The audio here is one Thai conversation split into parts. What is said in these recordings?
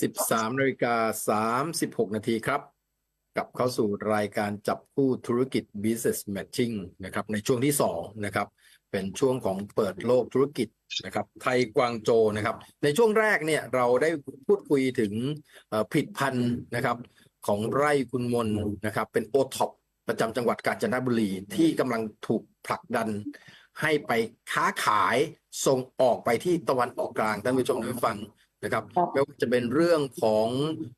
13นาฬิกา36นาทีครับ กลับเข้าสู่รายการจับคู่ธุรกิจ Business Matching นะครับในช่วงที่2นะครับเป็นช่วงของเปิดโลกธุรกิจนะครับไทยกวางโจนะครับในช่วงแรกเนี่ยเราได้พูดคุยถึงผลิตภัณฑ์นะครับของไร่คุณมนนะครับเป็นโอท็อปประจำจังหวัดกาญจนบุรีที่กำลังถูกผลักดันให้ไปค้าขายส่งออกไปที่ตะวันออกกลางท่านผู้ชมท่านฟัง นะครับครับไม่ว่าจะเป็นเรื่องของ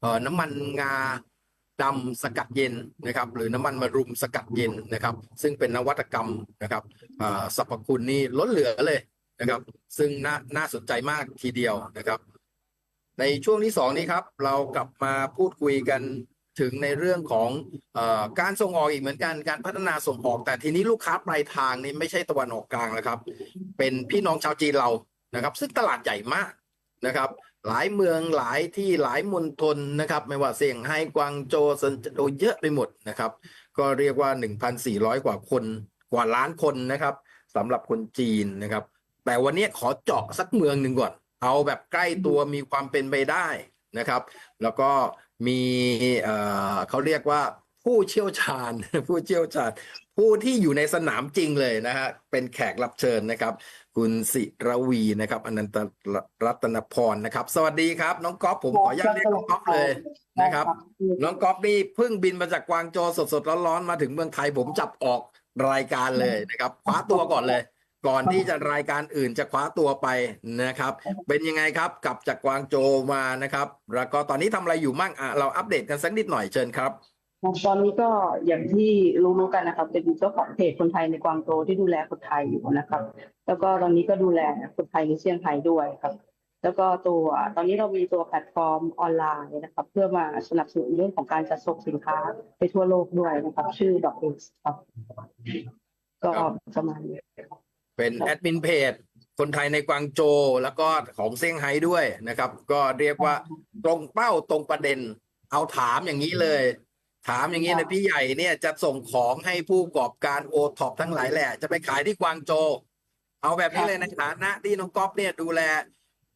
เอ่อน้ำมันงาดำสกัดเย็นนะครับหรือน้ำมันมะรุมสกัดเย็นนะครับ ซึ่งเป็นนวัตกรรมนะครับอ่าสรรพคุณนี่ล้นเหลือเลยนะครับ ซึ่งน่าน่าสนใจมากทีเดียวนะครับ ในช่วงที่สองนี้ครับ เรากลับมาพูดคุยกันถึงในเรื่องของเออการส่งออกอีกเหมือนกันการพัฒนาส่งออก แต่ทีนี้ลูกค้าปลายทางนี่ไม่ใช่ตะวันออกกลางแล้วครับ เป็นพี่น้องชาวจีนเรานะครับ ซึ่งตลาดใหญ่มากนะครับ หลายเมืองหลายที่หลายมณฑลนะครับ ไม่ว่าเซี่ยงไฮ้กวางโจวซันโดเยอะไปหมดนะครับ ก็เรียกว่า 1,400 กว่าคนกว่าล้านคนนะครับสำหรับคนจีนนะครับ แต่วันนี้ขอเจาะสักเมืองหนึ่งก่อน เอาแบบใกล้ตัวมีความเป็นไปได้นะครับ แล้วก็มีเอ่อเขาเรียกว่าผู้เชี่ยวชาญ ผู้เชี่ยวชาญ ผู้ที่อยู่ในสนามจริงเลยนะฮะเป็นแขกรับเชิญนะครับ คุณสิรวีนะครับ อนันตรัตนพรนะครับ สวัสดีครับ น้องก๊อฟผมขออนุญาตเรียกน้องก๊อฟเลยนะครับ น้องก๊อฟนี่เพิ่งบินมาจากกวางโจวสดๆร้อนๆมาถึงเมืองไทยผมจับออกรายการเลยนะครับคว้าตัวก่อนเลย ก่อนที่จะรายการอื่นจะคว้าตัวไปนะครับ เป็นยังไงครับกลับจากกวางโจวมานะครับ แล้วก็ตอนนี้ทำอะไรอยู่มั่งอะเราอัปเดตกันสักนิดหน่อยเชิญครับ ตอนนี้ก็อย่างที่รู้ๆกันนะครับ เป็นเจ้าของเพจคนไทยในกวางโจที่ดูแลคนไทยอยู่นะครับ แล้วก็ตอนนี้ก็ดูแลคนไทยในเซี่ยงไฮ้ด้วยครับ แล้วก็ตัวตอนนี้เรามีตัวแพลตฟอร์มออนไลน์นะครับ เพื่อมาสนับสนุนเรื่องของการจัดส่งสินค้าไปทั่วโลกด้วยนะครับ ชื่อดอกเอสครับ ก็ประมาณนี้เป็นแอดมินเพจคนไทยในกวางโจแล้วก็ของเซี่ยงไฮ้ด้วยนะครับ ก็เรียกว่าตรงเป้าตรงประเด็น เอาถามอย่างนี้เลย ถามอย่างนี้เลยพี่ใหญ่เนี่ยจะส่งของให้ผู้ประกอบการโอท็อปทั้งหลายแหละจะไปขายที่กวางโจวเอาแบบนี้เลยในฐานะที่น้องก๊อฟเนี่ยดูแล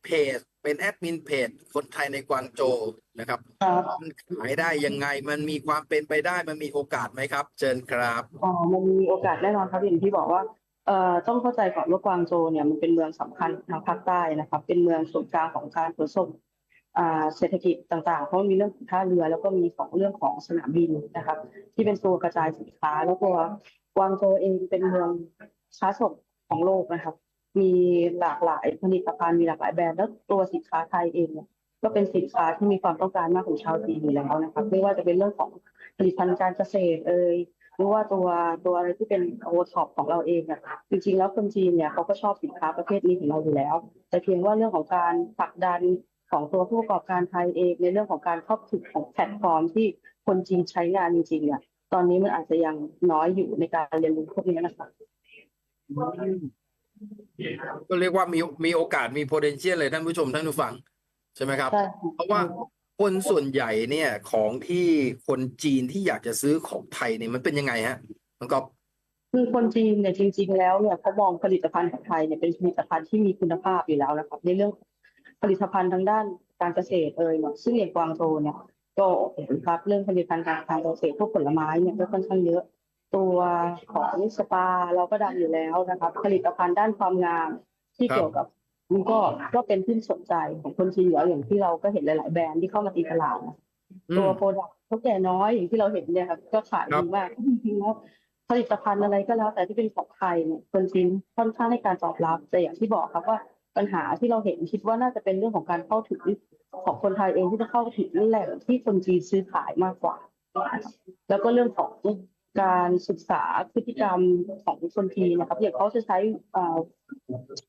เพจเป็นแอดมินเพจคนไทยในกวางโจวนะครับครับมันขายได้ยังไงมันมีความเป็นไปได้มันมีโอกาสไหมครับ เชิญครับอ๋อมันมีโอกาสแน่นอนครับอย่างที่บอกว่าเอ่อต้องเข้าใจก่อนว่ากวางโจวเนี่ยมันเป็นเมืองสำคัญทางภาคใต้นะครับ เป็นเมืองศูนย์กลางของการขนส่งอ่า เศรษฐกิจต่างๆ เพราะมีเรื่องของท่าเรือแล้วก็มีของเรื่องของสนามบินนะครับ ที่เป็นตัวกระจายสินค้า แล้วตัวกวางโจเองเป็นเมืองค้าส่งของโลกนะครับ มีหลากหลายผลิตภัณฑ์มีหลากหลายแบรนด์แล้วตัวสินค้าไทยเองก็เป็นสินค้าที่มีความต้องการมากของชาวจีนอยู่แล้วนะครับ ไม่ว่าจะเป็นเรื่องของผลิตภัณฑ์การเกษตรเอ่ยหรือว่าตัวตัวอะไรที่เป็นโอท็อปของเราเองอะจริงๆแล้วคนจีนเนี่ยเขาก็ชอบสินค้าประเภทนี้ของเราอยู่แล้ว แต่เพียงว่าเรื่องของการผลักดัน ของตัวผู้ประกอบการไทยเองในเรื่องของการเข้าถึงของแพลตฟอร์มที่คนจีนใช้งานจริงๆเนี่ยตอนนี้มันอาจจะยังน้อยอยู่ในการเรียนรู้พวกนี้นะคะก็เรียกว่ามีมีโอกาสมี potential เลยท่านผู้ชมท่านผู้ฟัง ใช่ไหมครับใช่เพราะว่าคนส่วนใหญ่เนี่ยของที่คนจีนที่อยากจะซื้อของไทยเนี่ยมันเป็นยังไงฮะมันก็คือคนจีนเนี่ยจริง ๆ แล้วเนี่ยเขามองผลิตภัณฑ์ของไทยเนี่ยเป็นผลิตภัณฑ์ที่มีคุณภาพอยู่แล้วนะครับ ในเรื่อง ผลิตภัณฑ์ทางด้านการเกษตรเอ่ยเนี่ยซึ่งอย่างกวางโจวเนี่ยก็เห็นครับเรื่องผลิตภัณฑ์การเกษตรพวกผลไม้เนี่ยก็ค่อนข้างเยอะ ตัวของสปาเราก็ดังอยู่แล้วนะครับ ผลิตภัณฑ์ด้านความงามที่ครับเกี่ยวกับมันก็ก็เป็นที่สนใจของคนจีนอยู่แล้วอย่างที่เราก็เห็นหลาย ๆ แบรนด์ที่เข้ามาตีตลาดนะอืตัวมโปรดักต์เท่าแก่น้อยอย่างที่เราเห็นเนี่ยครับก็ขายครัดีบมากจริงๆแล้วผลิตภัณฑ์อะไรก็แล้วแต่ที่เป็นของไทยเนี่ยคนจีนค่อนข้างให้การตอบรับแต่อย่างที่บอกครับว่า ปัญหาที่เราเห็นคิดว่าน่าจะเป็นเรื่องของการเข้าถึงของคนไทยเองที่จะเข้าถึงแหล่งที่คนจีนซื้อขายมากกว่า แล้วก็เรื่องของการศึกษาพฤติกรรมของคนจีนนะครับอย่างเขาจะใช้เอ่อ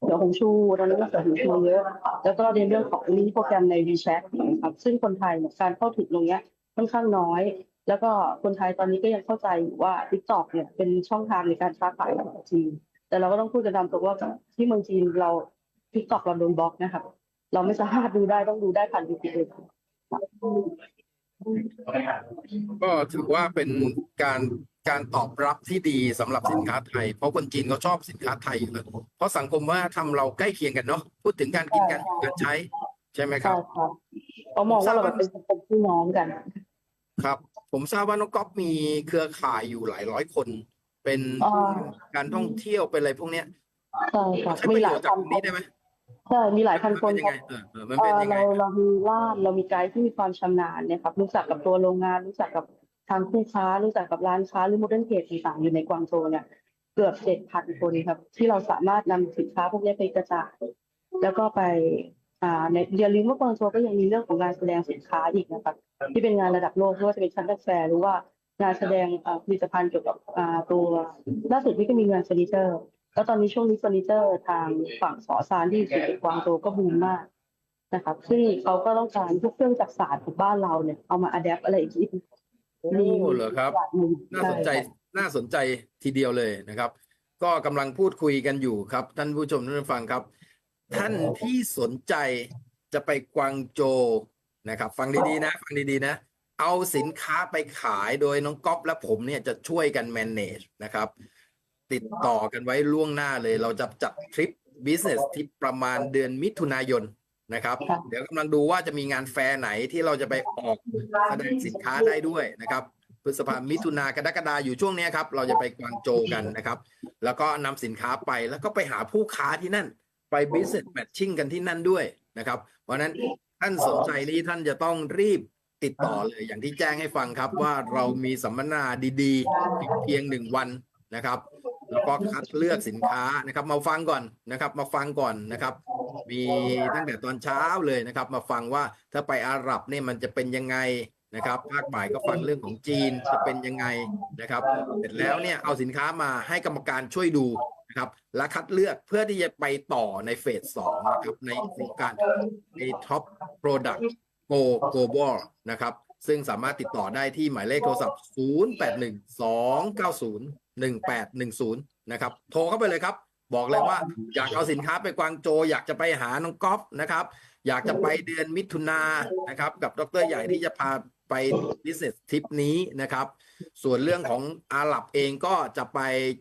เดี๋ยวหงชูตอนนี้ก็เสือหงชูเยอะแล้วก็ในเรื่องของลิงก์โปรแกรมใน WeChat นะครับซึ่งคนไทยการเข้าถึงตรงนี้ค่อนข้างน้อย แล้วก็คนไทยตอนนี้ก็ยังเข้าใจอยู่ว่า TikTok เนี่ยเป็นช่องทางในการค้าขายของจีนแต่เราก็ต้องพูดกันตามตรงว่าที่เมืองจีนเรา TikTok เราโดนบล็อกนะครับ เราไม่สามารถดูได้ต้องดูได้ผ่าน VPN ก็ถือว่าเป็นการการตอบรับที่ดีสำหรับสินค้าไทย เพราะคนจีนเขาชอบสินค้าไทยอยู่แล้วเพราะสังคมว่าทำเราใกล้เคียงกันเนาะพูดถึงการกินการอยู่การใช้ ใช่ไหมครัใช่บครับเขามองว่าเราแบบเป็นสังคมพี่น้องกัน ครับ ผมทราบว่าน้องก๊อฟมีเครือข่ายอยู่หลายร้อยคน เป็นอ่าการท่องเที่ยวเป็นอะไรพวกเนี้ยใช่ครับใช้ปมีระหโยลายชน์จากพันตรงคนี้นได้ไหม ใช่มีหลายพันมันคนเป็นยังคไงรับเออเออมันเอ่เป็นอยังไงเราเรามีล่ามเรามีไกด์ที่มีความชำนาญเนี่ยครับรู้จักกับตัวโรงงาน รู้จักกับทางคู่ค้า รู้จักกับร้านค้าหรือโมเดิร์นเทรดต่างๆอยู่ในกวางโจวเนี่ยเกือบเจ็ดพันคนครับ ที่เราสามารถนำสินค้าพวกนี้ไปกระจายแล้วก็ไปอ่าในอย่าลืมว่ากวางโจวก็ยังมีเรื่องของงานแสดงสินค้าอีกนะครับ ที่เป็นงานระดับโลกไม่ว่าจะเป็นชั้นแฟร์หรือว่างานแสดงอ่าผลิตภัณฑ์เกี่ยวกับอ่าตัวล่าสุดนี่ก็มีงานเฟอร์นิเจอร์ แล้วตอนนี้ช่วงนี้เฟอร์นิเจอร์ทางฝั่งสอซานที่อยู่ในกวางโจวก็บูมมากนะครับ ซึ่งเขาก็ต้องการพวกเครื่องจักรสานของบ้านเราเนี่ยเอามาอัดแอปอะไรอีกนิดโอ้เหรอครับ น่าสนใจน่าสนใจทีเดียวเลยนะครับ ก็กำลังพูดคุยกันอยู่ครับ ท่านผู้ชมท่านผู้ฟังครับ ท่านที่สนใจจะไปกวางโจวนะครับ ฟังดีๆนะ ฟังดีๆนะ เอาสินค้าไปขายโดยน้องก๊อฟและผมเนี่ยจะช่วยกัน manage นะครับ ติดต่อกันไว้ล่วงหน้าเลย เราจะจัดทริป business ที่ประมาณเดือนมิถุนายนนะครับครับ เดี๋ยวกำลังดูว่าจะมีงานแฟร์ไหนที่เราจะไปออกแสดงสินค้าได้ด้วยนะครับพฤษภามิถุนากรกฎาอยู่ช่วงเนี้ยครับ เราจะไปกวางโจวกันนะครับ แล้วก็นำสินค้าไปแล้วก็ไปหาผู้ค้าที่นั่น ไป business matching กันที่นั่นด้วยนะครับ เพราะฉะนั้นท่านสนใจนี้ท่านจะต้องรีบติดต่อเลยอย่างที่แจ้งให้ฟังครับว่าเรามีสัมมนาดีๆเพียงหนึ่งวันนะครับ แล้วก็คัดเลือกสินค้านะครับ มาฟังก่อนนะครับ มาฟังก่อนนะครับ มีตั้งแต่ตอนเช้าเลยนะครับ มาฟังว่าถ้าไปอาหรับเนี่ยมันจะเป็นยังไงนะครับภาคบ่ายก็ฟังเรื่องของจีนจะเป็นยังไงนะครับ เสร็จแล้วเนี่ยเอาสินค้ามาให้กรรมการช่วยดูนะครับ และคัดเลือกเพื่อที่จะไปต่อในเฟสสองนะครับในโครงการในท็อปโปรดักต์โกโกบอลนะครับซึ่งสามารถติดต่อได้ที่หมายเลขโทรศัพท์ 081290 0812901810 นะครับ โทรเข้าไปเลยครับ บอกเลยว่าอยากเอาสินค้าไปกวางโจ อยากจะไปหาน้องก๊อฟนะครับ อยากจะไปเดือนมิถุนายนะครับ กับดรใหญ่ที่จะพาไป business ทริปนี้นะครับ ส่วนเรื่องของอาหรับเองก็จะไป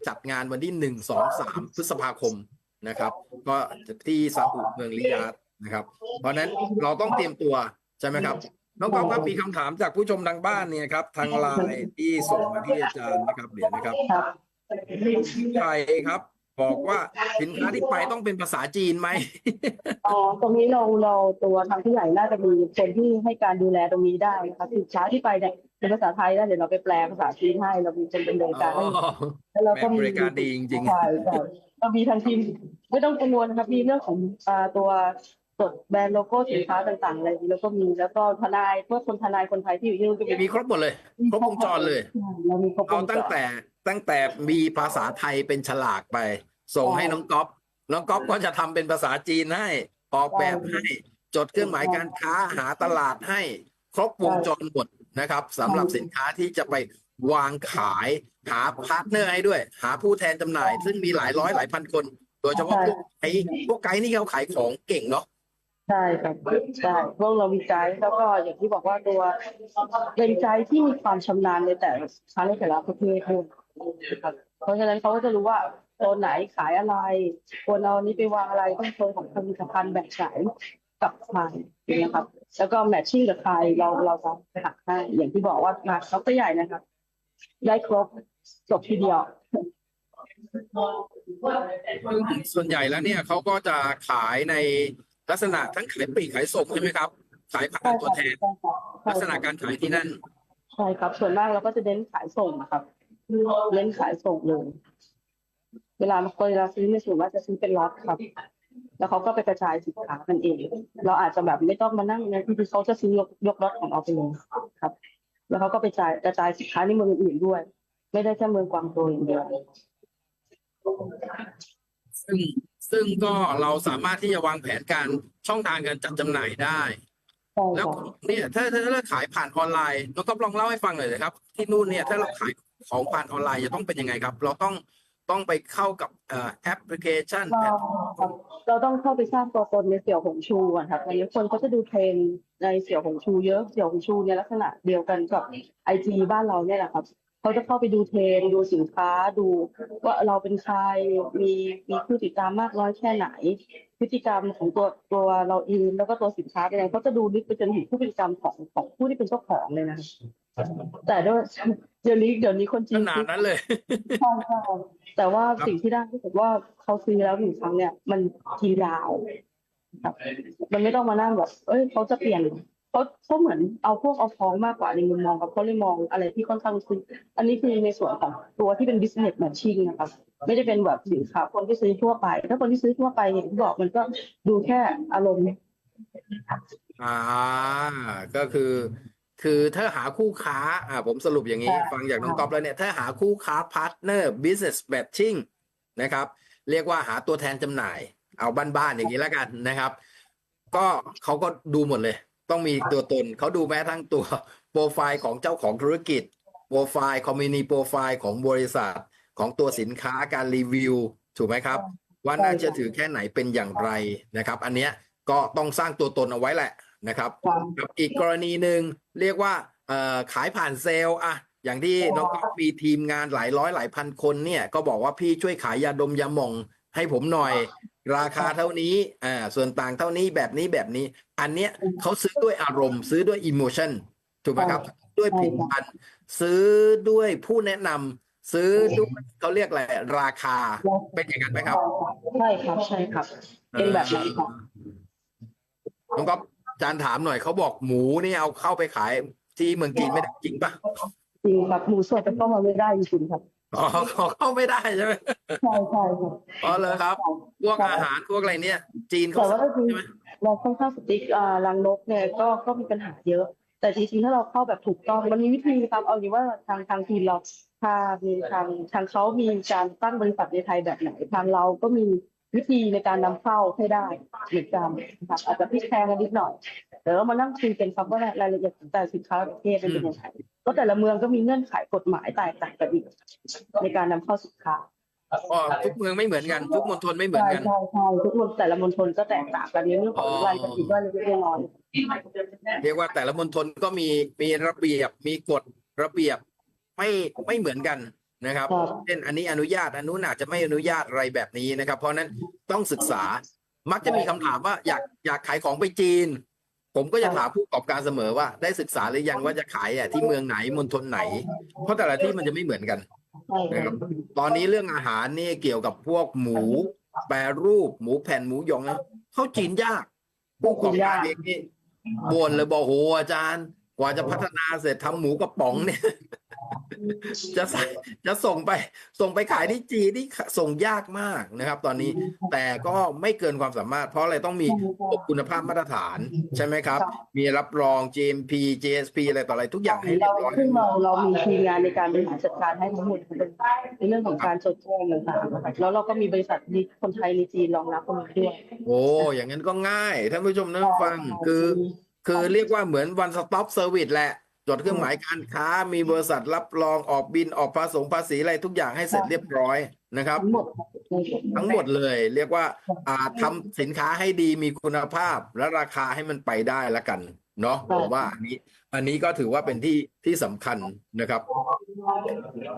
จัดงานวันที่หนึ่งสองสามพฤษภาคมนะครับ ก็ที่ซาอุเมืองริยาดนะครับ เพราะนั้นเราต้องเตรียมตัวใช่ไหมครับ น้องก๊อฟครับมีคำถามจากผู้ชมทางบ้านเนี่ยครับทางไลน์ที่ส่งมาที่อาจารย์นะครับเดี๋ยวนะครับครับไทยครับ บอกว่าสินค้าที่ไปต้องเป็นภาษาจีนไหม อ๋อตรงนี้เราเราตัวทางผู้ใหญ่น่าจะมีคนที่ให้การดูแลตรงนี้ได้นะครับสินค้าที่ไปเนี่ยเป็นภาษาไทยแล้วเดี๋ยวเราไปแปลภาษาจีนให้ เรามีคนเป็นบริการให้แล้วเราแม่ก็มีบริการดีจริงใช่ใช่เรามีทางทีมไม่ต้องกังวลครับมีเรื่องของอ่าตัว จดแบรนด์โลโก้สินค้าต่างๆอะไรอย่างนี้แล้วก็มีแล้วก็ทนายเพื่อคนทนายคนไทยที่อยู่ที่นู่นก็ๆมีครบหมดเลยครบวงจรเลยใช่เรามีครบวเอางจตั้งรแต่ตั้งแต่มีภาษาไทยเป็นฉลากไป ส่งให้น้องก๊อฟน้องก๊อฟก็จะทำเป็นภาษาจีนให้ออกแบบให้จดเครื่องหมายการค้าหาตลาดให้ครบวงจรหมดนะครับสำหรับสินค้าที่จะไปวางขายหาพาร์ทเนอร์ให้ด้วย หาผู้แทนจำหน่าย ซึ่งมีหลายร้อยหลายพันคน โดยเฉพาะพวกไอ้พวกไกด์นี่เขาขายของเก่งเนาะ ใช่ครับใช่พวกเรามีไกด์แล้วก็อย่างที่บอกว่าตัวเป็นไกด์ที่มีความชำนาญในแต่ละครั้งในแต่ละประเภทด้วยเพราะฉะนั้นเขาก็จะรู้ว่าโซนไหนขายอะไรควรเอานี้ไปวางอะไรต้องโซนของผลิตภัณฑ์แบบไหนกับใครนะครับ แล้วก็แมทชิ่งกับใครเราเราจะไปหาให้อย่างที่บอกว่ามาเขาก็ใหญ่นะครับ ได้ครบจบทีเดียวส่วนใหญ่แล้วเนี่ยเขาก็จะขายใน ลักษณะทั้งขายปลีกขายส่งใช่ไหมครับ ขายผ่านตัวแทน ลักษณะการขายที่นั่น ใช่ครับ ส่วนมากเราก็จะเน้นขายส่งนะครับ เน้นขายส่งเลย เวลาเวลาซื้อในส่วนมากจะซื้อเป็นล็อตครับ แล้วเขาก็ไปกระจายสินค้ากันเอง เราอาจจะแบบไม่ต้องมานั่งนะที่เขาจะซื้อยกยกล็อตของเราไปเลยครับ แล้วเขาก็ไปจ่ายกระจายสินค้าในเมืองอื่นๆด้วย ไม่ได้แค่เมืองกวางโจวอย่างเดียวซึ่ง ซึ่งก็เราสามารถที่จะวางแผนการช่องทางการจัดจำหน่ายได้ ใช่แล้วครับเนี่ยถ้าถ้าถ้าเราขายผ่านออนไลน์น้องก๊อฟลองเล่าให้ฟังหน่อยนะครับ ที่นู่นเนี่ยถ้าเราขายของผ่านออนไลน์จะต้องเป็นยังไงครับ เราต้องต้องไปเข้ากับเอ่อแอปพลิเคชันเราครับเราต้องเข้าไปสร้างตัวตนในเสี่ยวหงชูก่อนครับตอนนี้คนเขาจะดูเทรนด์ในเสี่ยวหงชูเยอะเสี่ยวหงชูเนี่ยลักษณะเดียวกันกับไอจีบ้านเราเนี่ยแหละครับ เขาจะเข้าไปดูเทรนด์ดูสินค้าดูว่าเราเป็นใครมีมีผู้ติดตามมากน้อยแค่ไหน พฤติกรรมของตัวตัวเราเองแล้วก็ตัวสินค้าเป็นยังไงเขาจะดูลึกไปจนถึงพฤติกรรมของของผู้ที่เป็นเจ้าของเลยนะแต่ด้วยเดี๋ยวนี้เดี๋ยวนี้คนจีขนนาดนั้นเลยใช่ใช่แต่ว่าครับสิ่งที่ได้ก็คือว่าเขาซื้อแล้วหนึ่งครั้งเนี่ย มันกินยาวครับมันไม่ต้องมานั่งแบบ เอ้ยเขาจะเปลี่ยน เขาเขาเหมือนเอาพวกเอาท้องมากกว่าในมุมมองครับเขาเลยมองอะไรที่ค่อนข้างซื้ออันนี้คือในส่วนของตัวที่เป็น business matching นะครับไม่ได้เป็นแบบสินค้าคนที่ซื้อทั่วไป ถ้าคนที่ซื้อทั่วไปอย่างที่บอกมันก็ดูแค่อารมณ์อ่าก็คือ คือถ้าหาคู่ค้าอ่าผมสรุปอย่างนี้ ฟังจากน้องก๊อฟแล้วเนี่ย ถ้าหาคู่ค้าพาร์ทเนอร์ business matching นะครับ เรียกว่าหาตัวแทนจำหน่าย เอาบ้านๆอย่างนี้แล้วกันนะครับ ก็เขาก็ดูหมดเลย ต้องมีตัวตนเขาดูแม้ทั้งตัวโปรไฟล์ของเจ้าของธุรกิจโปรไฟล์คอมมินีโปรไฟล์ของบริษัทของตัวสินค้าการรีวิว ถูกไหมครับ ว่าน่าเชื่อถือแค่ไหนเป็นอย่างไรนะครับ อันเนี้ยก็ต้องสร้างตัวตนเอาไว้แหละนะครับกับอีกกรณีหนึ่งเรียกว่าเอ่อขายผ่านเซลล์อะอย่างที่น้องก๊อฟมีทีมงานหลายร้อยหลายพันคนเนี่ยก็บอกว่าพี่ช่วยขายยาดมยาหม่องให้ผมหน่อย ราคาเท่านี้อ่าส่วนต่างเท่านี้แบบนี้แบบนี้ อันเนี้ยเขาซื้อด้วยอารมณ์ ซื้อด้วยอิโมชันถูกไหมครับ ด้วยผลิตภัณฑ์ซื้อด้วยผู้แนะนำซื้อด้วยเขาเรียกอะไรราคาเป็นอย่างนั้นไหมครับใช่ครับใช่ครับ เป็นแบบนั้นครับน้องก๊อฟอาจารย์ถามหน่อยเขาบอกหมูนี่เอาเข้าไปขายที่เมืองจีนไม่ได้จริงปะจริงครับหมูสดจะเข้ามาไม่ได้จริงๆครับอ๋อเขาเข้าไม่ได้ใช่ไหมใช่ใช่ครับอ๋อเลยครับ พวกอาหารพวกอะไรเนี่ย จีนเขาแต่ว่าถ้าจริงใช่ไหมเราค่อนข้างสติ๊กอ่ารังนกเนี่ยก็ก็มีปัญหาเยอะ แต่จริงๆถ้าเราเข้าแบบถูกต้องมันมีวิธีครับเอาอย่างว่าทางทางทีมเราทางมีทางทางเขามีการตั้งบริษัทในไทยแบบไหนทางเราก็มีวิธีในการนำเข้าให้ได้เหมือนกันนะครับอาจจะพลิกแพลงกันนิดหน่อยเดี๋ยวเรามานั่งคุยกันครับว่ารายละเอียดของแต่ละสินค้าประเทศมันเป็นยังไงก็แต่ละเมืองก็มีเงื่อนไขกฎหมายแตกต่างกันอีกในการนำเข้าสินค้า อ๋อทุกเมืองไม่เหมือนกัน ทุกมณฑลไม่เหมือนใช่กัน ใช่ใช่ทุกมณแต่ละมณฑลก็แตกต่างกันในเรื่องของรายละเอียดว่าเล็กๆน้อยเรียกว่าแต่ละมณฑลก็มีมีระเบียบมีกฎระเบียบไม่ไม่เหมือนกันนะครับครับ เช่นอันนี้อนุญาตอันนู้นอาจจะไม่อนุญาตอะไรแบบนี้นะครับ เพราะฉะนั้นต้องศึกษามักจะมีคำถามว่าอยากอยากขายของไปจีน ผมก็จะถามผู้ประกอบการเสมอว่าได้ศึกษาหรือยังว่าจะขายอะที่เมืองไหนมณฑลไหน เพราะแต่ละที่มันจะไม่เหมือนกันใช่ค นะครัรับบตอนนี้เรื่องอาหารนี่เกี่ยวกับพวกหมู แปรรูปหมูแผ่นหมูหยองนะเข้าจีนยากผู้ประกอบการเองนี่บ่นเลยบอกโหอาจารย์ กว่าจะพัฒนาเสร็จทำหมูกระป๋องเนี่ย จะใส่จะส่งไป ส่งไปขายที่จีนนี่ส่งยากมากนะครับ ตอนนี้แต่ก็ไม่เกินความสามารถ เพราะอะไรต้องมีระบบคุณภาพมาตรฐานใช่ไหมครับ มีรับรอง GMP GSP อะไรต่ออะไรทุกอย่างให้เรีเรายบร้อยซึ่งเราเรามีทีมงานในการบริหารจัดการให้ทั้งหมดในเรื่องของการจดแจ้งต่างๆนะครับแล้วเราก็มีบริษัทมีคนไทยในจีนรองรับตรงนี้ด้วยโอ้อย่างนั้นก็ง่ายท่านผู้ชมนะฟังคือ คือเรียกว่าเหมือน one stop service แหละ จดเครื่องหมายการค้า มีบริษัทรับรองออกบินออกภาษงภาษีอะไรทุกอย่างให้เสร็จเรียบร้อยนะครับ ทั้งหมดทั้งหมดเลย เรียกว่าอ่าทำสินค้าให้ดีมีคุณภาพและราคาให้มันไปได้ละกันเนาะผมว่าอันนี้ อันนี้ก็ถือว่าเป็นที่ที่สำคัญนะครับ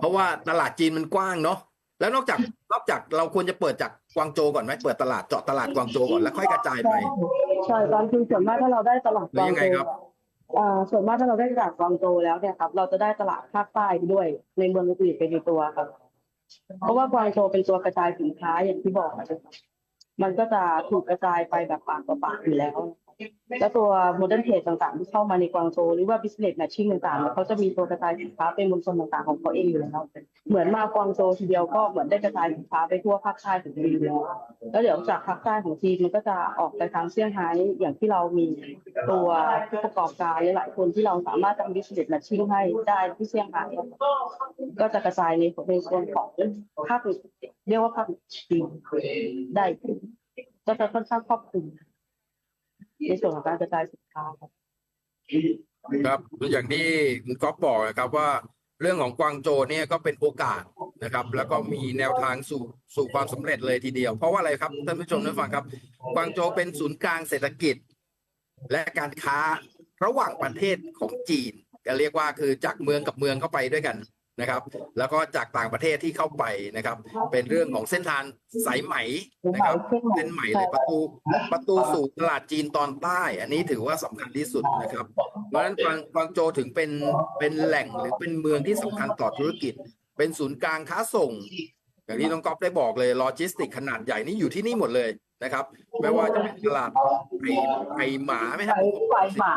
เพราะว่าตลาดจีนมันกว้างเนาะแล้วนอกจากนอกจากเราควรจะเปิดจากกวางโจวก่อนไหมเปิดตลาดเจาะตลาดกวางโจวก่อนแล้วค่อยกระจายไปใช่ตอนคือส่วนมากถ้าเราได้ตลาดหรือยังไงครับ อ่าส่วนมากถ้าเราได้ตลาดกวางโตแล้วเนี่ยครับ เราจะได้ตลาดภาคใต้ด้วยในเมืองอื่นไปในตัวครับ เพราะว่ากวางโตเป็นตัวกระจายสินค้าอย่างที่บอกนะครับมันก็จะถูกกระจายไปแบบปากต่อปากอยู่แล้ว แล้วตัวโมเดิร์นเทรดต่างๆ ที่เข้ามาในกวางโจหรือว่า business matching ต่างๆเนี่ยเขาจะมีตัวกระจายสินค้าเป็นมณฑลต่างๆของเขาเองอยู่แล้วเหมือนมากวางโจทีเดียวก็เหมือนได้กระจายสินค้าไปทั่วภาคใต้ของจีนแล้วแล้วเดี๋ยวจากภาคใต้ของจีนมันก็จะออกไปทางเซี่ยงไฮ้อย่างที่เรามีตัวผู้ประกอบการหลายๆคนที่เราสามารถทำ business matching ให้ได้ที่เซี่ยงไฮ้ก็จะกระจายในในส่วนของภาคเรียกว่าภาคจีนได้ก็จะค่อนข้างครอบคลุม ในส่วนของการกระจายสินค้าครับ ครับอย่างที่คุณก๊อฟบอกนะครับว่าเรื่องของกวางโจเนี่ยก็เป็นโอกาสนะครับ แล้วก็มีแนวทางสู่สู่ความสำเร็จเลยทีเดียว เพราะว่าอะไรครับท่านผู้ชมท่านฟังครับ กวางโจเป็นศูนย์กลางเศรษฐกิจ และการค้าระหว่างประเทศของจีนก็เรียกว่าคือจากเมืองกับเมืองเข้าไปด้วยกัน นะครับ แล้วก็จากต่างประเทศที่เข้าไปนะครับ เป็นเรื่องของเส้นทางสายไหมนะครับเส้นใหม่เลยประตูประตูสู่ตลาดจีนตอนใต้ อันนี้ถือว่าสำคัญที่สุดนะครับ เพราะฉะนั้นกวางกวางโจวถึงเป็นเป็นแหล่งหรือเป็นเมืองที่สำคัญต่อธุรกิจ เป็นศูนย์กลางค้าส่ง อย่างที่น้องก๊อฟได้บอกเลยโลจิสติกขนาดใหญ่นี่อยู่ที่นี่หมดเลยนะครับไม่ว่าจะเป็นตลาดไก่ไก่หมาไหมครับไก่หมา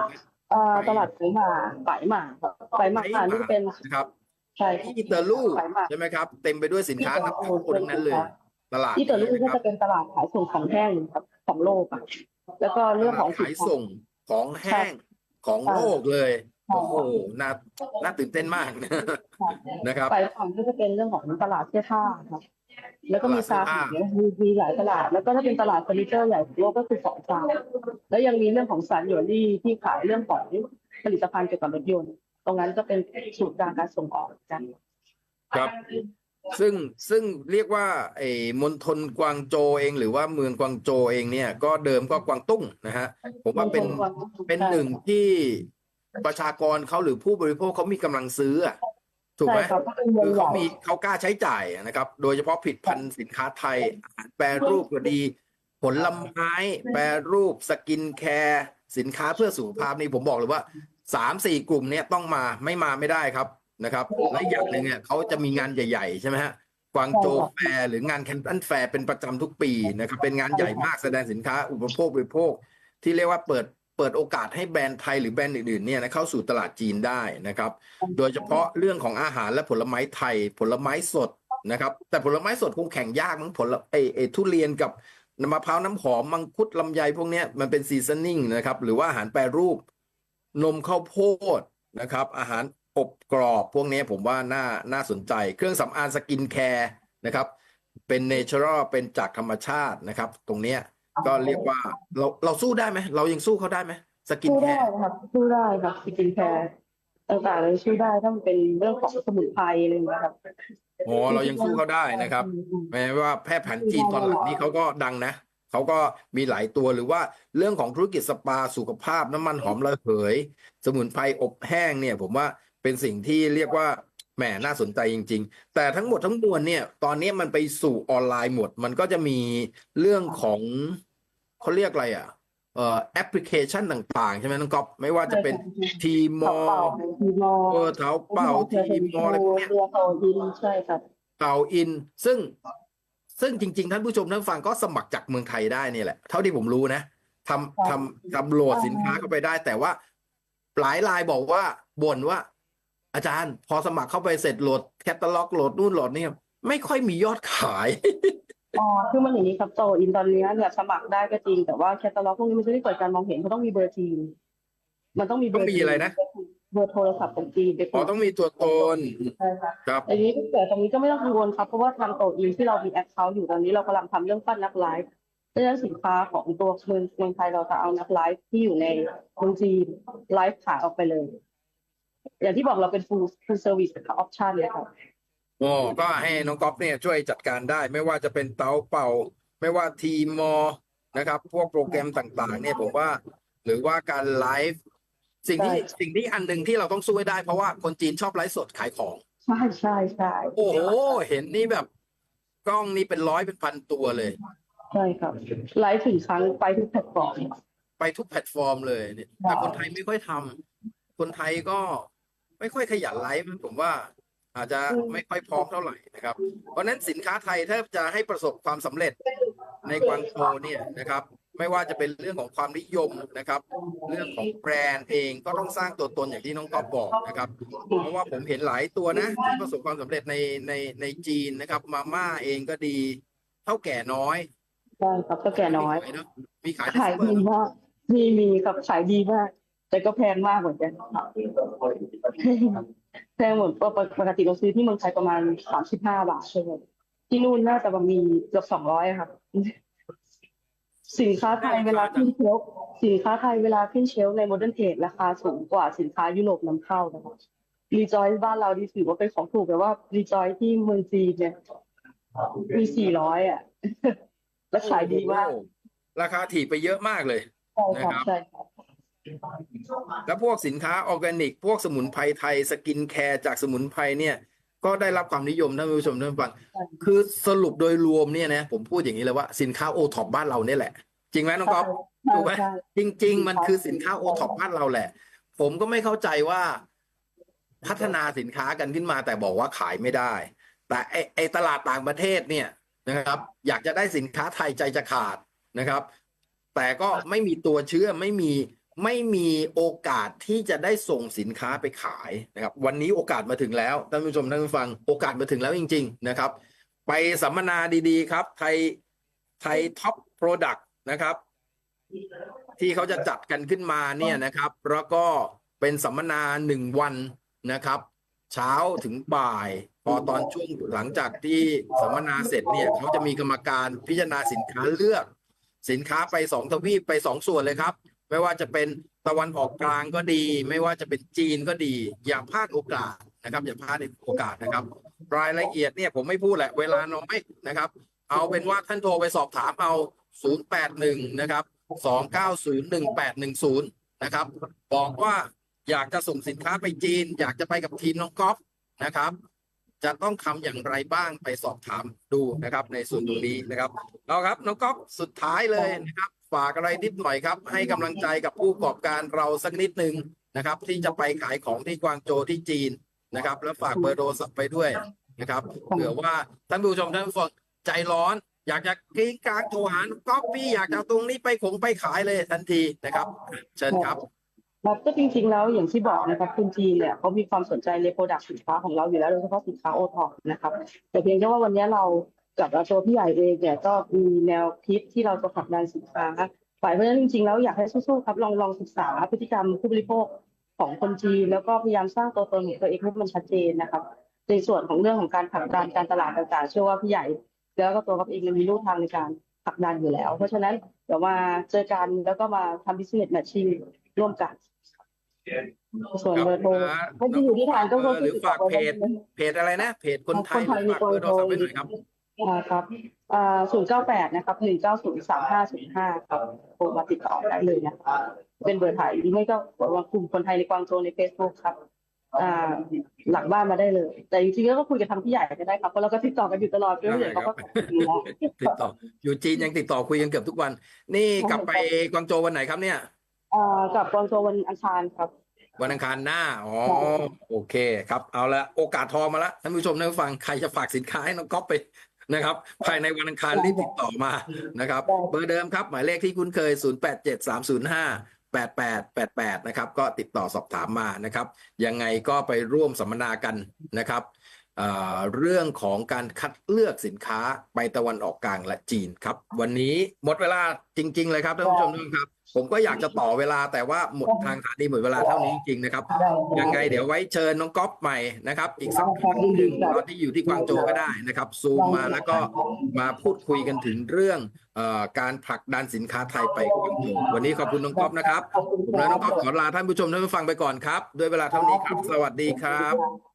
เอ่อตลาดไก่หมาไก่หมาครับไก่หมานี่เป็นนะครับ ใช่ที่อิตาลูไก่หมาใช่ไหมครับ เต็มไปด้วยสินค้านำเข้าทั้งนั้นเลย ตลาดที่เตอร์ลูนี้ก็นะครัจะบเป็นตลาดขายส่งของแห้งครับของโลกอะแล้วก็เรื่องของขายส่งของแห้งของโลกเลยใช่โอ้โหน่าน่าตื่นเต้นมากนะครับไปฝั่งก็จะเป็นเรื่องของตลาดเสื้อผ้าครับแล้วก็มีตซาลาดเสื้อผ้ามีมีมีหลายตลาด แล้วก็ถ้าเป็นตลาดเฟอร์นิเจอร์ใหญ่ของโลกก็คือสองซาแล้วยังมีเรื่องของสันหยวนลี่ที่ขายเรื่องของผลิตภัณฑ์เกี่ยวกับรถยนต์ ตรงนั้นก็เป็นศูนย์กลางการส่งออกกันครับ ซึ่งซึ่งเรียกว่าไอ้มณฑลกวางโจวเองหรือว่าเมืองกวางโจวเองเนี่ย ก็เดิมก็กวางตุ้งนะฮะผมว่าเป็นเป็นหนึ่งที่ประชากรเขาหรือผู้บริโภคเขามีกำลังซื้ออะถูกไหมใช่ครับก็เป็นเมืองคือใหเขาญ่มีเขากล้าใช้จ่ายนะครับ โดยเฉพาะผลิตภัณฑ์สินค้าไทยอาหารแปรรูปก็ดี ผลไม้ แปรรูปสกินแคร์ สินค้าเพื่อสุขภาพนี่ผมบอกเลยว่า สามสี่กลุ่มเนี้ยต้องมาไม่มาไม่ได้ครับนะครับและอีกอย่างหนึ่งเนี่ยเขาจะมีงานใหญ่ ๆ ใช่ไหมฮะกวางโจวแฟร์หรืองานแคนตันแฟร์เป็นประจำทุกปีนะครับเป็นงานใหญ่มากแสดงสินค้าอุปโภคบริโภค ที่เรียกว่าเปิดเปิดโอกาสให้แบรนด์ไทยหรือแบรนด์อื่นๆเนี่ยนะเข้าสู่ตลาดจีนได้นะครับ โดยเฉพาะเรื่องของอาหารและผลไม้ไทย ผลไม้สดนะครับ แต่ผลไม้สดคงแข่งยากมั้งผลไอไอทุเรียนกับมะพร้าวน้ำหอมมังคุดลำไยพวกเนี้ยมันเป็นซีซันนิ่งนะครับหรือว่าอาหารแปรรูป นมข้าวโพดนะครับ อาหารอบกรอบพวกเนี้ยผมว่าน่าน่าสนใจ เครื่องสำอางสกินแคร์นะครับ เป็นเนเชอรัลเป็นจากธรรมชาตินะครับ ตรงเนี้ยก็เรียกว่าเราเราสู้ได้ไหมเรายังสู้เขาได้ไหมสกินสู้แคได้ร์ครับสู้ได้ครับสกินแคร์ต่างๆเลยสู้ได้ถ้ามันเป็นเรื่องของสมุนไพรอะไรอย่างเงี้ยครับโอ้เรายังสู้เขาได้นะครับ แม้ว่าแพทย์แผนจีนตอนหลังนี้เขาก็ดังนะ เขาก็มีหลายตัวหรือว่าเรื่องของธุรกิจสปาสุขภาพน้ำมันหอมระเหย สมุนไพรอบแห้งเนี่ย ผมว่าเป็นสิ่งที่เรียกว่าแหมน่าสนใจจริง ๆ แต่ทั้งหมดทั้งมวลเนี่ย ตอนนี้มันไปสู่ออนไลน์หมด มันก็จะมีเรื่องของเขาเรียกอะไรอะเอ่อแอปพลิเคชันต่าง ๆ ใช่ไหมน้องก๊อฟไม่ว่าจะเป็นทีมอเป่าทีมอเออเท้าเป่าทีมออะไรพวกเนี้ยเรือโตยินใช่ครับเก่าอิน ซึ่ง ซึ่งจริง ๆ ท่านผู้ชมท่านฟังก็สมัครจากเมืองไทยได้นี่แหละ เท่าที่ผมรู้นะทำทำทำโหลดสินค้าเข้าไปได้ แต่ว่าหลายรายบอกว่าบ่นว่า อาจารย์ พอสมัครเข้าไปเสร็จโหลดแคตตาล็อกโหลดนู่นโหลดนี่ไม่ค่อยมียอดขายอ๋อคือมันอย่างนี้ครับโตอินตอนเนี้ยเนี่ยสมัครได้ก็จริงแต่ว่าแคตตาล็อกพวกนี้มันจะได้เกิดการมองเห็นเขาต้องมีเบอร์จีนมันต้องมีเบอร์ต้องมีอะไรนะ เบอร์โทรศัพท์ของจีนไปอ๋อต้องมีตัวตนใช่ครับครับอันนี้แต่ตรงนี้ก็ไม่ต้องกังวลครับเพราะว่าทางโตอินที่เรามีแอคเคาท์อยู่ตอนนี้เรากำลังทำเรื่องปั้นนักไลฟ์เพราะฉะนั้นสินค้าของตัวเมืองเมืองไทยเราจะเอานักไลฟ์ที่อยู่ในเมืองจีนไลฟ์ขายออกไปเลย อย่างที่บอกเราเป็น full full service ค่ะ option เลยครับโอ้ก็ให้น้องก๊อฟเนี่ยช่วยจัดการได้ ไม่ว่าจะเป็นเตาเป่า ไม่ว่าทีมอนะครับ พวกโปรแกรมต่างๆเนี่ยผมว่า หรือว่าการไลฟ์ สิ่งที่ใช่สิ่งที่อันหนึ่งที่เราต้องสู้ให้ได้ เพราะว่าคนจีนชอบไลฟ์สดขายของ ใช่ใช่ใช่โอ้โหเห็นนี่แบบ กล้องนี่เป็นร้อยเป็นพันตัวเลย ใช่ครับไลฟ์ถึงครั้งไปทุกแพลตฟอร์มไปทุกแพลตฟอร์มเลยเนี่ยแต่คนไทยไม่ค่อยทำคนไทยก็ไม่ค่อยขยันไลฟ์ผมว่า อาจจะไม่ค่อยพร้อมเท่าไหร่นะครับ เพราะฉะนั้นสินค้าไทยถ้าจะให้ประสบความสำเร็จในกวางโจวเนี่ยนะครับ ไม่ว่าจะเป็นเรื่องของความนิยมนะครับ เรื่องของแบรนด์เองก็ต้องสร้างตัวตนอย่างที่น้องก๊อฟบอกนะครับ เพราะว่าผมเห็นหลายตัวนะที่ประสบความสำเร็จในในในจีนนะครับ มาม่าเองก็ดีเท่าแก่น้อยใช่ครับก็แก่น้อยมีขายเนอะมีขายขายดีมากมีมีครับขายดีมาก แต่ก็แพงมากเหมือนกันแพงเหมือนปกติเราซื้อที่เมืองไทยประมาณสามสิบห้าบาทใช่ไหมที่นู่นน่าจะมีเกือบสองร้อยครับ สินค้าไทยเวลาขึ้นเชลฟ์สินค้าไทยเวลาขึ้นเชลฟ์ในโมเดิร์นเทรดราคาสูงกว่าสินค้ายุโรปนำเข้านะครับรีจอยบ้านเราดีถือว่าเป็นของถูกแต่ว่ารีจอยที่เมืองจีนเนี่ยมีสี่ร้อยอะและขายดีมากโอ้โหราคาถีบไปเยอะมากเลยใช่ครับนะครับใช่ครับแล้วพวกสินค้าออร์แกนิก พวกสมุนไพรไทยสกินแคร์จากสมุนไพรเนี่ย ก็ได้รับความนิยมท่านผู้ชมท่านผู้ฟังคือสรุปโดยรวมเนี่ยนะผมพูดอย่างนี้เลยว่าสินค้าโอท็อปบ้านเราเนี่ยแหละ จริงไหมน้องก๊อฟใช่ถูกไหมใช่จริง ๆ มันคือสินค้าโอท็อปบ้านเราแหละ ผมก็ไม่เข้าใจว่า พัฒนาสินค้ากันขึ้นมาแต่บอกว่าขายไม่ได้ แต่ไอไอตลาดต่างประเทศเนี่ยนะครับ อยากจะได้สินค้าไทยใจจะขาดนะครับ แต่ก็ไม่มีตัวเชื่อไม่มี ไม่มีโอกาสที่จะได้ส่งสินค้าไปขายนะครับ วันนี้โอกาสมาถึงแล้วท่านผู้ชมท่านผู้ฟังโอกาสมาถึงแล้วจริง ๆ นะครับ ไปสัมมนาดีๆ ครับ ไทยไทยท็อปโปรดักต์นะครับ ที่เขาจะจัดกันขึ้นมาเนี่ยนะครับ แล้วก็เป็นสัมมนาหนึ่งวันนะครับ เช้าถึงบ่าย พอตอนช่วงหลังจากที่สัมมนาเสร็จเนี่ยเขาจะมีกรรมการพิจารณาสินค้าเลือก สินค้าไปสองทวีปไปสองส่วนเลยครับ ไม่ว่าจะเป็นตะวันออกกลางก็ดี ไม่ว่าจะเป็นจีนก็ดี อย่าพลาดโอกาสนะครับ อย่าพลาดโอกาสนะครับ รายละเอียดเนี่ยผมไม่พูดแหละเวลาน้อยนะครับ เอาเป็นว่าท่านโทรไปสอบถามเอา 081 นะครับ 2901810 นะครับ บอกว่าอยากจะส่งสินค้าไปจีน อยากจะไปกับทีมน้องก๊อฟนะครับ จะต้องทำอย่างไรบ้างไปสอบถามดูนะครับ ในส่วนตรงนี้นะครับเอาครับน้องก๊อฟสุดท้ายเลยนะครับ ฝากอะไรนิดหน่อยครับ ให้กำลังใจกับผู้ประกอบการเราสักนิดหนึ่งนะครับ ที่จะไปขายของที่กวางโจวที่จีนนะครับ แล้วฝากเบอร์โทรศัพท์ไปด้วยนะครับเผื่อว่าท่านผู้ชมท่านผู้ฟังใจร้อน อยากจะกรีดกรารโทรหาน้องก๊อฟพี่อยากจะตรงนี้ไปขงไปขายเลยทันทีนะครับ เชิญครับครับก็จริงๆแล้วอย่างที่บอกนะครับคุณจีนเนี่ยเขามีความสนใจในโปรดักต์สินค้าของเราอยู่แล้วโดยเฉพาะสินค้าโอท็อปนะครับแต่เพียงแค่ว่าวันนี้เรา กับตัวพี่ใหญ่เองเนี่ยก็มีแนวคิดที่เราจะผลักดันสินค้าฝ่ายเพราะฉะนั้นจริงๆแล้วอยากให้สู้ๆครับลองลองศึกษาพฤติกรรมผู้บริโภคของคนจีนแล้วก็พยายามสร้างตัวตนของตัวเองให้มันชัดเจนนะครับ ในส่วนของเรื่องของการผลักดันการตลาดต่างๆ เชื่อว่าพี่ใหญ่ แล้วก็ตัวกับเองมันมีรูทางในการผลักดันอยู่แล้ว เพราะฉะนั้นเดี๋ยวมาเจอกันแล้วก็มาทำ business matching ร่วมกันส่วนเบอร์โทรครับถ้าที่อยู่ที่ทางก็เออหรือฝากเพจเพจอะไรนะ เพจคนไทยคนไทยมีฝากเบอร์โทรศัพท์ไว้หน่อยครับ อ่าครับอ่าศูนย์เก้าแปดนะครับหนึ่งเก้าศูนย์สามห้าศูนย์ห้าครับโทรมาติดต่อได้เลยนะคะเป็นเบอร์ไทยหรือไม่ก็บอกว่ากลุ่มคนไทยในกวางโจวใน Facebook ครับอ่าหลังบ้านมาได้เลย แต่จริงๆแล้วก็คุยกับทางพี่ใหญ่ก็ได้ครับเพราะเราก็ติดต่อกันอยู่ตลอดเพราะพี่ใหญ่เขาก็อยู่แล้วติดต่ออยู่จีนยังติดต่อคุยกันเกือบทุกวัน นี่กลับไปกวางโจววันไหนครับเนี่ยอ่ากับกวางโจววันอังคารครับ วันอังคารหน้าอ๋อโอเคครับเอาละโอกาสทองมาแล้วท่านผู้ชมท่านผู้ฟังใครจะฝากสินค้าให้น้องก๊อฟไป นะครับ ภายในวันอังคารรีบติดต่อมานะครับได้เบอร์เดิมครับ หมายเลขที่คุ้นเคย 087305 8888 นะครับ ก็ติดต่อสอบถามมานะครับ ยังไงก็ไปร่วมสัมมนากันนะครับ เอ่อเรื่องของการคัดเลือกสินค้าไปตะวันออกกลางและจีนครับ วันนี้หมดเวลาจริง ๆ เลยครับท่านผู้ชมทุกท่านครับ ผมก็อยากจะต่อเวลาแต่ว่าหมดทางสถานีหมดเวลาเท่านี้จริงๆนะครับ ยังไงเดี๋ยวไว้เชิญน้องก๊อฟใหม่นะครับ อีกสักครั้งหนึ่งตอนที่อยู่ที่กวางโจวก็ได้นะครับซูมมาแล้วก็มาพูดคุยกันถึงเรื่องเอ่อการผลักดันสินค้าไทยไปกวางโจววันนี้ขอบคุณน้องก๊อฟนะครับผมและน้องก๊อฟขอลาท่านผู้ชมท่านผู้ฟังไปก่อนครับด้วยเวลาเท่านี้ครับ สวัสดีครับครับ